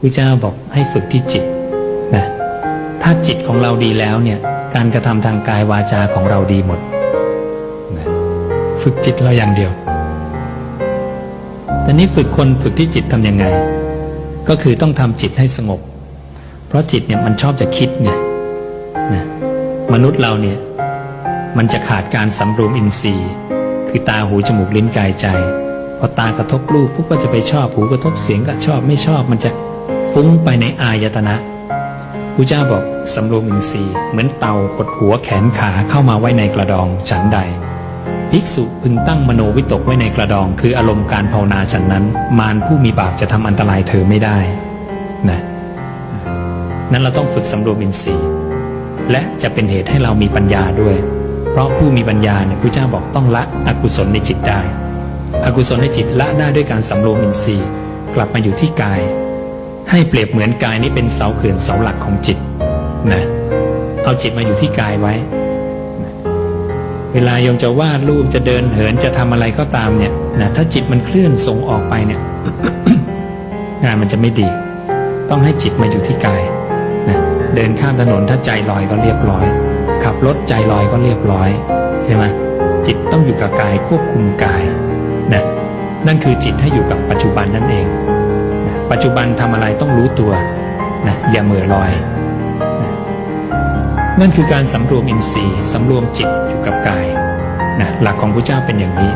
พระเจ้าบอกให้ฝึกที่จิตนะถ้าจิตของเราดีแล้วเนี่ยการกระทำทางกายวาจาของเราดีหมดนะฝึกจิตเราอย่างเดียวแต่นี้ฝึกคนฝึกที่จิตทำยังไง ก็คือต้องทำจิตให้สงบ เพราะจิตเนี่ยมันชอบจะคิดไงนะมนุษย์เราเนี่ยมันจะขาดการสำรวมอินทรีย์ คือตาหูจมูกลิ้นกายใจ พอตากระทบรูปปุ๊บก็จะไปชอบหูกระทบเสียงก็ชอบไม่ชอบมันจะ ฟุ้งไปในอายตนะพระเจ้าบอกสำรวมอินทรีย์เหมือนเตากดหัวแขนขาเข้ามาไว้ในกระดองฉันใด ภิกษุพึงตั้งมโนวิตกไว้ในกระดอง คืออารมณ์การภาวนาฉันนั้น มารผู้มีบาปจะทำอันตรายเธอไม่ได้นะนั้นเราต้องฝึกสำรวมอินทรีย์ และจะเป็นเหตุให้เรามีปัญญาด้วย เพราะผู้มีปัญญาเนี่ยพระเจ้าบอกต้องละอกุศลในจิตได้ อกุศลในจิตละได้ด้วยการสำรวมอินทรีย์ กลับมาอยู่ที่กาย ให้เปรียบเหมือนกายนี้เป็นเสาเขื่อนเสาหลักของจิตนะเอาจิตมาอยู่ที่กายไว้ เวลาโยมจะวาดรูปจะเดินเหินจะทำอะไรก็ตามเนี่ยนะถ้าจิตมันเคลื่อนส่งออกไปเนี่ยงานมันจะไม่ดี ต้องให้จิตมาอยู่ที่กายนะเดินข้ามถนนถ้าใจลอยก็เรียบร้อย ขับรถใจลอยก็เรียบร้อยใช่ไหมจิตต้องอยู่กับกายควบคุมกายนะนั่นคือจิตให้อยู่กับปัจจุบันนั่นเอง ปัจจุบันทำอะไรต้องรู้ตัวนะอย่าเหม่อลอยนั่นคือการสำรวมอินทรีย์สำรวมจิตอยู่กับกายนะหลักของพระเจ้าเป็นอย่างนี้